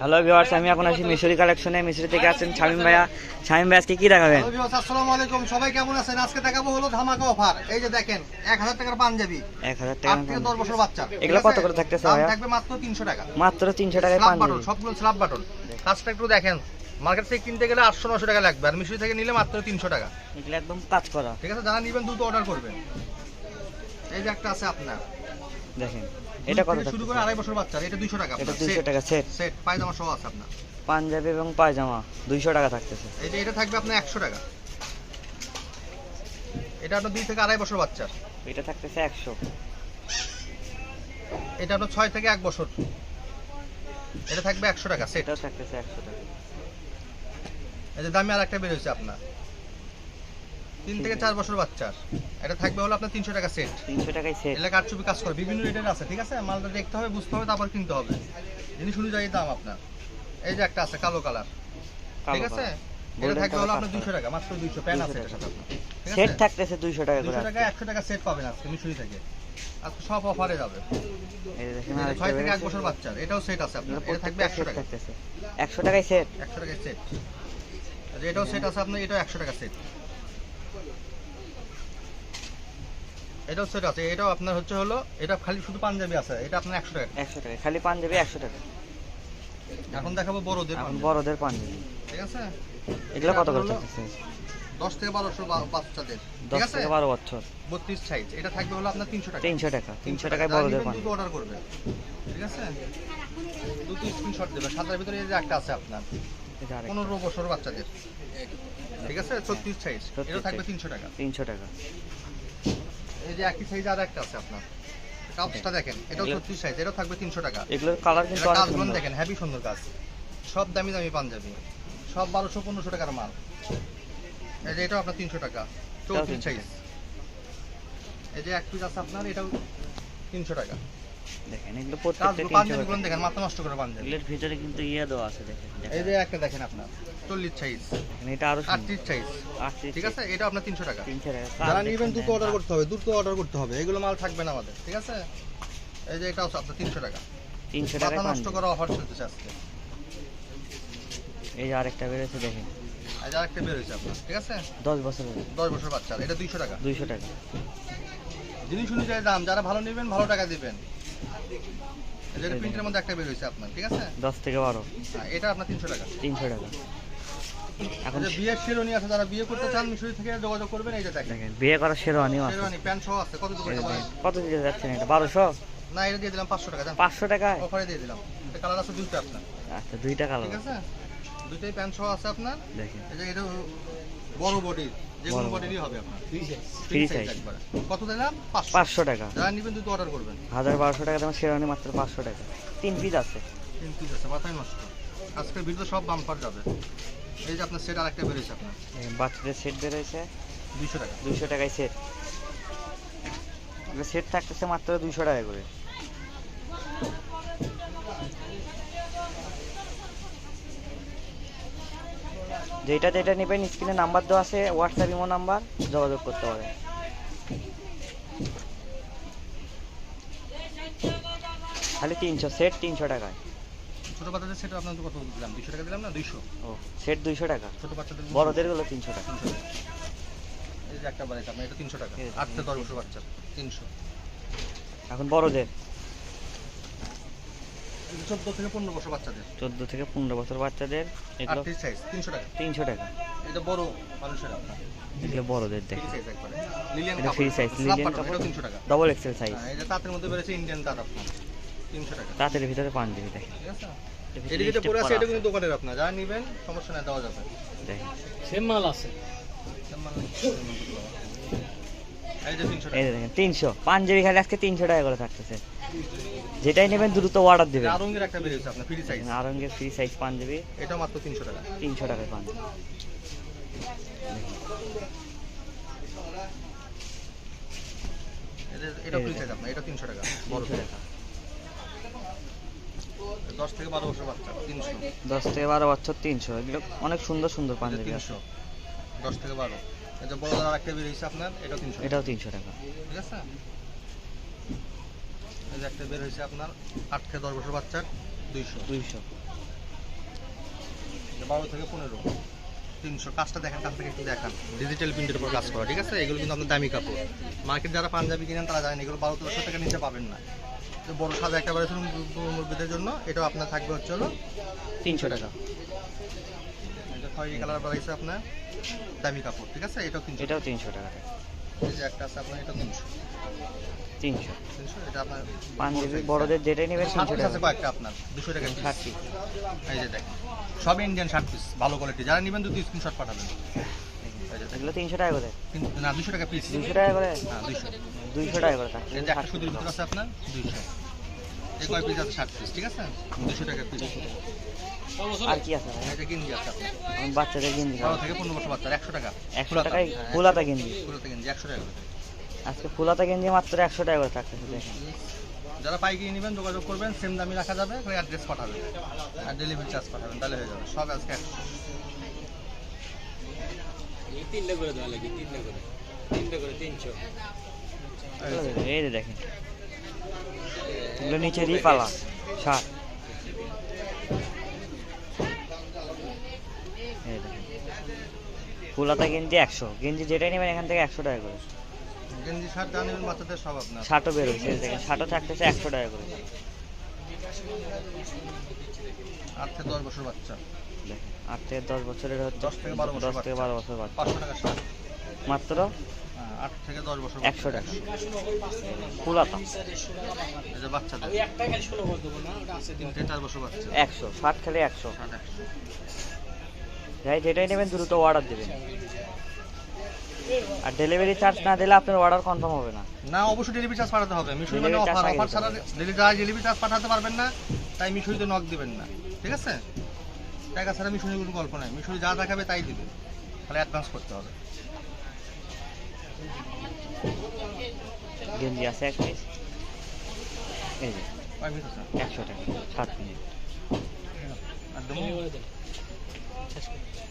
Hello viewers আমি এখন আছি মিশরি কালেকশনে মিশরি থেকে আছেন শামিম ভাইয়া। শামিম ভাই আজকে কি দেখাবেন? হ্যালো ভিউয়ার্স, আসসালামু আলাইকুম। সবাই কেমন আছেন? আজকে দেখাবো হলো ধামাকা অফার এই যে দেখেন এক হাজার টাকার পাঞ্জাবি। এক হাজার টাকা থেকে দশ বছর বাচ্চা। এগুলো কত করে থাকতেছে ভাইয়া? থাকবে মাত্র তিনশো টাকা। মাত্র তিনশো টাকায় স্ল্যাব পান বাটন সবগুলো স্ল্যাব বাটন কাজটা একটু দেখেন। মার্কেট থেকে কিনতে গেলে আটশো নশো টাকা লাগবে আর মিশরি থেকে নিলে মাত্র তিনশো টাকা। এগুলো একদম কাজ করা। ঠিক আছে? যারা নিবেন দ্রুত অর্ডার করবেন। এই যে একটা আছে আপনার। দেখেন। এটা কত শুরু করে আড়াই বছর বাচ্চা এটা দুইশো টাকা এটা দুইশো টাকা সেট সেট পায়জামা সহ আছে আপনার। পাঞ্জাবি এবং পায়জামা দুইশো টাকা থাকতেছে। এই যে এটা থাকবে আপনার একশো টাকা। এটা আপনার দুই থেকে আড়াই বছর বাচ্চার। এটা থাকতেছে একশো। এটা আপনার ছয় থেকে এক বছর। এটা থাকবে একশো টাকা সেট এটাও থাকতেছে একশো টাকা। এই যে দামি আর একটা বের হয়েছে আপনার। তিন থেকে চার বছর বাচ্চার। এটা থাকবে হলো আপনার তিনশো টাকা সেট তিনশো টাকায় সেট এলাকা কারচুপি কাজ করে বিভিন্ন রেটের আছে ঠিক আছে? মালটা দেখতে হবে বুঝতে হবে তারপর কিনতে হবে। জিনিস অনুযায়ী দাম আপনার। এই যে একটা আছে কালো কালার। ঠিক আছে? এটা থাকবে হলো আপনার দুইশো টাকা মাত্র দুইশো প্যান আছে এটার সাথে সেট থাকতেছে দুইশো টাকা দুইশো টাকা একশো টাকা সেট পাবেন আজকে মিশুরি থেকে। আজকে সব অফারে যাবে। ছয় থেকে এক বছর বাচ্চার এটাও সেট আছে আপনার। এটা থাকবে একশো টাকা একশো টাকায় সেট একশো টাকা সেট আচ্ছা এটাও সেট আছে আপনার এটাও একশো টাকা সেট এটাও সেট আছে এটাও আপনার হচ্ছে হলো এটা খালি শুধু পাঞ্জাবি আছে এটা আপনার একশো টাকা। একশো টাকা খালি পাঞ্জাবি একশো টাকা। এখন দেখাবো বড়দের। বড়দের পাঞ্জাবি। ঠিক আছে? এগুলো কত করে হলো দশ থেকে বারোশো বাচ্চাদের। দশ ঠিক আছে? থেকে বারো বছর। বত্রিশ সাইজ এটা থাকবে হলো আপনার তিনশো টাকা। তিনশো টাকা তিনশো টাকায় বড়দের পাঞ্জাবি। অর্ডার করবে। ঠিক আছে? দুটো স্ক্রিনশট দেবে। সাদার ভিতরে এই যে একটা আছে আপনার। পনেরো বছর বাচ্চাদের। ঠিক আছে? ছত্রিশ সাইজ 36 এটা থাকবে তিনশো টাকা। তিনশো টাকা। এই যে একই সাইজ আর একটা আছে আপনার। কাপসটা দেখেন এটাও ছত্রিশ সাইজ এটাও থাকবে তিনশো টাকা। এগুলোর কালার কিন্তু কাজগুলো দেখেন হেভি সুন্দর কাজ। সব দামি দামি পাঞ্জাবি। সব বারোশো পনেরোশো টাকার মাল। এই যে এটাও আপনার তিনশো টাকা। চৌত্রিশ 300 সাইজ এই যে এক পিস আছে আপনার এটাও তিনশো টাকা। দেখেন এগুলো প্রত্যেকটা পাঞ্জাবিগুলো দেখেন মাথা নষ্ট করে পাঞ্জাবি। এগুলোর ভিতরে কিন্তু ইয়ে দেওয়া আছে দেখেন এই যে একটা দেখেন আপনার। চল্লিশ সাইজ এটা আরও সুন্দর। আটত্রিশ সাইজ ঠিক আছে? এটা আপনার তিনশো টাকা। তিনশো টাকা। যারা নেবেন দেখেন, অর্ডার করতে হবে দ্রুত অর্ডার করতে হবে। এগুলো মাল থাকবে না আমাদের ঠিক আছে? এই যে এটাও আপনার তিনশো টাকা। তিনশো মাথা নষ্ট করা অফার চলতেছে আজকে। এই যে আরেকটা বেরোচ্ছে দেখেন। এই যে আরেকটা বের হয়েছে আপনার ঠিক আছে? দশ বছরের দশ বছর বাচ্চা এটা দুইশো টাকা। দুইশো টাকা। জিনিস অনুযায়ী দাম যারা ভালো নেবেন ভালো টাকা দিবেন। যেটা প্রিন্টের মধ্যে একটা বের হয়েছে আপনার ঠিক আছে? দশ থেকে বারো। হ্যাঁ, এটা আপনার তিনশো টাকা। তিনশো টাকা। এখন যে বিয়ের শেরওয়ানি আছে যারা বিয়ে করতে চান মিশরি থেকে যোগাযোগ করবেন দেখেন। বিয়ে করার শেরওয়ানিও আছে। শেরওয়ানি প্যান্ট সহ আছে কত করে কত দিতে যাচ্ছেন এটা? বারোশো? না এটা দিয়ে দিলাম পাঁচশো টাকা দাম পাঁচশো টাকায়? অফারে দিয়ে দিলাম। এটা কালার আছে দুইটা আপনার। আচ্ছা দুইটা কালার ঠিক আছে? দুইটাই প্যান্ট সহ আছে আপনার। দেখেন। যে এটা বড় বডির যে কোনো বডিরই হবে আপনার। কত দিলাম? টাকা। যারা নেবেন দুটো অর্ডার করবেন। হাজার বারোশো টাকা দাম শেরওয়ানি মাত্র পাঁচশো টাকা। তিন পিস আছে। তিন পিস আছে মাথায় নষ্ট। আজকের ভিডিও সব বাম্পার যাবে। এই যে আপনার সেট আরেকটা বেরিয়েছে আপনার। বাচ্চাদের সেট বেরোয়েছে। দুইশো টাকা। দুইশো টাকায় সেট সেট থাকতেছে মাত্র দুইশো টাকা করে। যেটা যেটা নেবেন স্ক্রিনে নাম্বার দেওয়া আছে হোয়াটসঅ্যাপ ইমো নাম্বার যোগাযোগ করতে পারেন। খালি তিনশো সেট তিনশো টাকায়। ছোট বাচ্চাদের সেট আপনার কত দিলাম? দুইশো টাকা দিলাম না? দুইশো? ও সেট দুইশো টাকা। ছোট বাচ্চাদের বড়দেরগুলো তিনশো টাকা। এই যে একটা বাড়িতে আপনার এটা তিনশো টাকা। এই যে আট দশ বছর বাচ্চা তিনশো। এখন বড়দের। চোদ্দ থেকে পনেরো বছর বাচ্চাদের। চোদ্দ থেকে পনেরো বছর বাচ্চাদের এগুলো সাইজ তিনশো টাকা। তিনশো টাকা। এটা বড় মানুষের আপনার। এগুলো বড়দের ফ্রি দেখে সাইজ এটা কাপড়। এটাও তিনশো টাকা। ডবল এক্সেল সাইজ যে তাঁতের মধ্যে বেড়েছে ইন্ডিয়ান তাঁত আপনার তাঁতের ভিতরে পান দিবি দেখেন এদিকে আছে এটা কিন্তু দোকানের আপনার। যারা নেবেন সমস্যা নাই দেওয়া যাবে। দেখেন সেম মাল আছে। এই যে তিনশো এই যে দেখেন তিনশো। পাঞ্জাবি খালি আজকে তিনশো টাকা করে থাকতেছে। যেটাই নেবেন দ্রুত অর্ডার দেবেন। আরঙ্গের একটা বেরিয়েছে আপনার ফ্রি সাইজ আরঙ্গের ফ্রি সাইজ পাঞ্জাবি। এটা মাত্র তিনশো টাকা। তিনশো টাকায় পান। এটা- এটা ফ্রি সাইজ আপনার এটা তিনশো টাকা বড় টাকা। দশ থেকে বারো বছর বাচ্চা তিনশো। দশ থেকে বারো বছর তিনশো। এগুলো অনেক সুন্দর সুন্দর পাঞ্জাবি আছে। তিনশো। দশ থেকে বারো। এটা বড় একটা বেরিয়েছে আপনার এটা তিনশো এটাও তিনশো টাকা। ঠিক আছে? এই যে একটা বের হয়েছে আপনার আট থেকে দশ বছর বাচ্চার দুইশো। দুইশো। বারো থেকে পনেরো। তিনশো। কাজটা দেখেন কাছ থেকে একটু দেখান। ডিজিটাল প্রিন্টের উপর কাজ করা ঠিক আছে? এগুলো কিন্তু আপনার দামি কাপড়। মার্কেট যারা পাঞ্জাবি কিনেন তারা জানেন এগুলো বারো তেরোশো টাকা নিচে পাবেন না। তো বড় সাদা একেবারে ধরুন মুরব্বীদের জন্য। এটাও আপনার থাকবে হচ্ছে হলো তিনশো টাকা। এটা খয়েরি কালার বাড়াইছে আপনার দামি কাপড় ঠিক আছে? এটাও তিনশো। এটাও তিনশো টাকা। একটা আছে আপনার এটা তিনশো। তিনশো। পাঞ্জাবি বড়দের যেটাই নেবেন ষাট তিনশো টাকা। কয়েকটা আপনার দুশো টাকা ষাট পিস এই যে দেখেন সব ইন্ডিয়ান পিস ভালো কোয়ালিটি যারা নেবেন দুটো স্ক্রিনশট পাঠাবেন। এগুলো তিনশো টাকা করে। না দুশো টাকা পিস দুশো টাকা করে? হ্যাঁ দুইশো দুইশো টাকা করে থাকছে এই যে একটা সুতির ভিতর আছে আপনার দুইশো। এই কয় পিস আছে? ষাট পিস ঠিক আছে? দুশো টাকা পিস আর কি আছে? ভাই? এটা গেঞ্জি আছে আপনার। বাচ্চাদের গেঞ্জি। বারো থেকে পনেরো বছর বাচ্চার একশো টাকা। একশো। টাকায় হ্যাঁ, ফুলাতা গেঞ্জি। ফুলাতা গেঞ্জি একশো টাকা করে। আজকে ফুলাতা গেঞ্জি মাত্র একশো টাকা করে থাকতেছে দেখেন। যারা পাইকারি নেবেন যোগাযোগ করবেন সেম দামি রাখা যাবে অ্যাড্রেস পাঠাবেন। আর ডেলিভারি চার্জ পাঠাবেন তাহলে হয়ে যাবে। সব আজকে একশো। এই তিনটা করে দেওয়া লাগে তিনটা করে। তিনটা করে তিনশো। এই যে দেখেন। এগুলো নিচে দিয়ে পালা ষাট এই ফুলাতা গেঞ্জি একশো। গেঞ্জি যেটাই নেবেন এখান থেকে একশো টাকা করে। গেঞ্জি শার্ট যা নেবেন বাচ্চাদের সব আপনার। ষাটও বেরোচ্ছে দেখেন থাকতেছে একশো টাকা করে। আট থেকে দশ বছর বাচ্চা। আট থেকে দশ বছরের হচ্ছে দশ থেকে বারো বছর দশ থেকে বারো বছর বাচ্চা। পাঁচশো টাকা শার্ট। মাত্র? হ্যাঁ, আট থেকে দশ বছর একশো টাকা। ফুলাতা। বাচ্চাদের। তিন থেকে চার বছর বাচ্চা। একশো ষাট খেলে একশো। নেবেন দ্রুত অর্ডার দেবেন। আর ডেলিভারি চার্জ না দিলে আপনার অর্ডার কনফার্ম হবে না। না অবশ্যই ডেলিভারি চার্জ পাঠাতে হবে। মিশরি মানে অফার অফার ছাড়া ডেলিভারি ডেলিভারি চার্জ পাঠাতে পারবেন না তাই মিশরিতে নক দিবেন না। ঠিক আছে? টাকা ছাড়া মিশরি কোনো গল্প নাই। মিশরি যা দেখাবে তাই দিবে। তাহলে অ্যাডভান্স করতে হবে। গেঞ্জি আছে এক পিস এই যে একশো টাকা সাত মিনিট।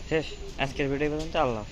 শেষ। আজকের ভিডিও পর্যন্ত আল্লাহ।